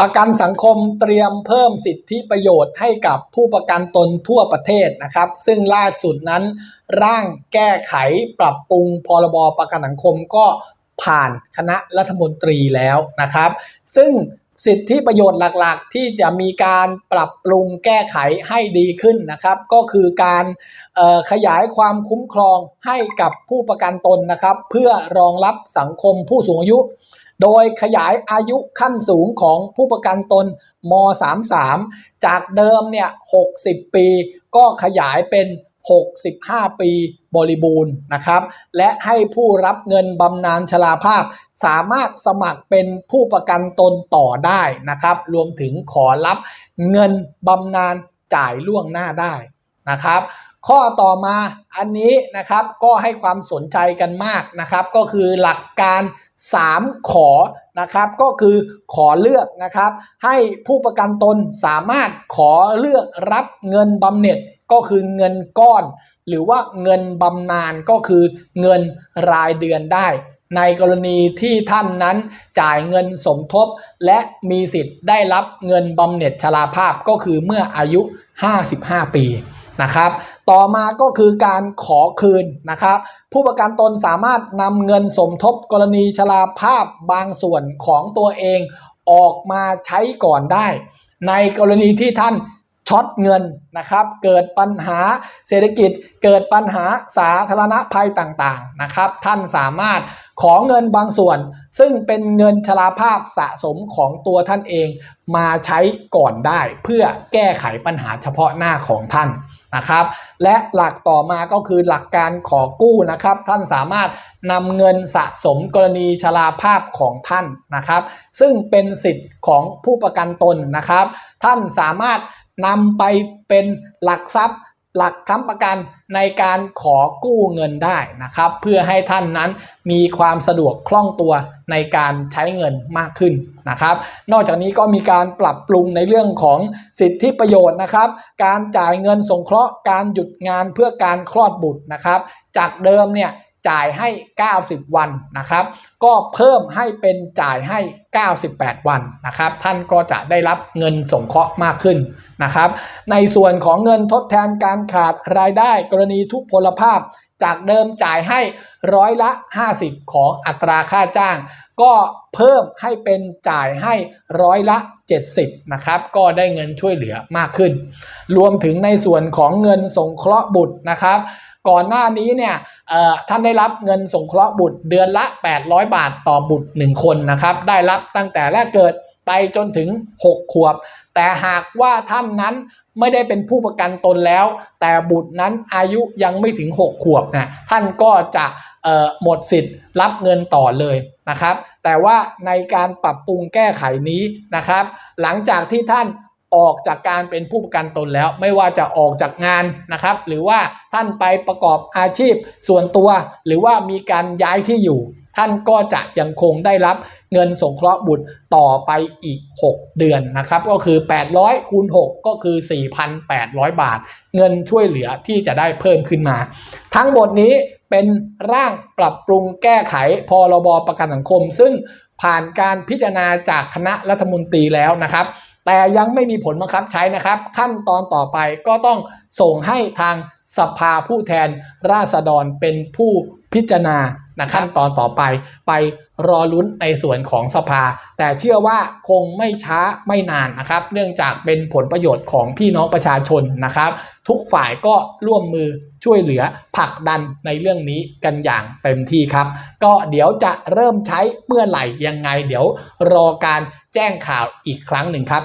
ประกันสังคมเตรียมเพิ่มสิทธิประโยชน์ให้กับผู้ประกันตนทั่วประเทศนะครับ ซึ่งล่าสุดนั้น ร่างแก้ไขปรับปรุงพรบประกันสังคมก็ผ่านคณะรัฐมนตรีแล้วนะครับ ซึ่งสิทธิประโยชน์หลักๆ ที่จะมีการปรับปรุงแก้ไขให้ดีขึ้นนะครับ ก็คือการขยายความคุ้มครองให้กับผู้ประกันตนนะครับ เพื่อรองรับสังคมผู้สูงอายุ โดยขยายอายุขั้นสูงของผู้ประกันตนม 33 จากเดิมเนี่ย 60 ปี ก็ขยายเป็น 65 ปีบริบูรณ์นะครับ และให้ผู้รับเงินบำนาญชราภาพ สามารถสมัครเป็นผู้ประกันตนต่อได้นะครับ รวมถึงขอรับเงินบำนาญจ่ายล่วงหน้าได้นะครับข้อต่อมาอันนี้นะครับก็ให้ความสนใจกันมากนะครับ ก็คือหลักการ 3 ขอนะครับก็คือขอเลือกนะครับ ให้ผู้ประกันตนสามารถขอเลือกรับเงินบำเหน็จก็คือเงินก้อน หรือว่าเงินบำนาญก็คือเงินรายเดือนได้ ในกรณีที่ท่านนั้นจ่ายเงินสมทบ และมีสิทธิ์ได้รับเงินบำเหน็จชราภาพก็คือเมื่ออายุ 55 ปี นะครับ ต่อมาก็คือการขอคืนนะครับ ผู้ประกันตนสามารถนำเงินสมทบกรณีชราภาพบางส่วนของตัวเองออกมาใช้ก่อนได้ ในกรณีที่ท่านช็อตเงินนะครับ เกิดปัญหาเศรษฐกิจเกิดปัญหาสาธารณภัยต่างๆนะครับ ท่านสามารถขอเงินบางส่วน ซึ่งเป็นเงินชราภาพสะสมของตัวท่านเองมาใช้ก่อนได้ เพื่อแก้ไขปัญหาเฉพาะหน้าของท่าน นะครับ และหลักต่อมาก็คือหลักการขอกู้นะครับ ท่านสามารถนำเงินสะสมกรณีชราภาพของท่านนะครับ ซึ่งเป็นสิทธิ์ของผู้ประกันตนนะครับ ท่านสามารถนำไปเป็นหลักทรัพย์ หลักค้ำประกันในการขอกู้เงินได้นะครับ เพื่อให้ท่านนั้นมีความสะดวกคล่องตัวในการใช้เงินมากขึ้นนะครับ นอกจากนี้ก็มีการปรับปรุงในเรื่องของสิทธิประโยชน์นะครับ การจ่ายเงินสงเคราะห์การหยุดงานเพื่อการคลอดบุตรนะครับ จากเดิมเนี่ย จ่ายให้ 90 วันนะครับ ก็เพิ่มให้เป็นจ่ายให้ 98 วันนะครับ ท่านก็จะได้รับเงินสงเคราะห์มากขึ้นนะครับ ในส่วนของเงินทดแทนการขาดรายได้กรณีทุพพลภาพ จากเดิมจ่ายให้ร้อยละ 50 ของอัตราค่าจ้างก็เพิ่มให้เป็นจ่ายให้ร้อยละ 70 นะครับ ก็ได้เงินช่วยเหลือมากขึ้น รวมถึงในส่วนของเงินสงเคราะห์บุตรนะครับ ก่อนหน้านี้เนี่ยท่านได้รับเงินสงเคราะห์บุตรเดือนละ 800 บาทต่อบุตร 1 คนนะครับ ได้รับตั้งแต่แรกเกิดไปจนถึง 6 ขวบ แต่หากว่าท่านนั้นไม่ได้เป็นผู้ประกันตนแล้ว แต่บุตรนั้นอายุยังไม่ถึง 6 ขวบนะท่านก็จะหมดสิทธิ์รับเงินต่อเลยนะครับ แต่ว่าในการปรับปรุงแก้ไขนี้นะครับ หลังจากที่ท่าน ออกจากการเป็นผู้ประกันตนแล้ว ไม่ว่าจะออกจากงานนะครับ หรือว่าท่านไปประกอบอาชีพส่วนตัว หรือว่ามีการย้ายที่อยู่ ท่านก็จะยังคงได้รับเงินสงเคราะห์บุตรต่อไปอีก 6 เดือนนะครับ ก็คือ 800คูณ6ก็คือ 4,800 บาท เงินช่วยเหลือที่จะได้เพิ่มขึ้นมา ทั้งหมดนี้เป็นร่างปรับปรุงแก้ไขพรบประกันสังคม ซึ่งผ่านการพิจารณาจากคณะรัฐมนตรีแล้วนะครับ แต่ยังไม่มีผลบังคับใช้นะครับ ขั้นตอนต่อไปก็ต้องส่งให้ทางสภาผู้แทนราษฎรเป็นผู้พิจารณานะขั้นตอนต่อไปไปรอลุ้นในส่วนของสภา แต่เชื่อว่าคงไม่ช้าไม่นานนะครับ เนื่องจากเป็นผลประโยชน์ของพี่น้องประชาชนนะครับ ทุกฝ่ายก็ร่วมมือช่วยเหลือผลักดันในเรื่องนี้กันอย่างเต็มที่ครับ ก็เดี๋ยวจะเริ่มใช้เมื่อไหร่ยังไง เดี๋ยวรอการแจ้งข่าวอีกครั้งหนึ่งครับ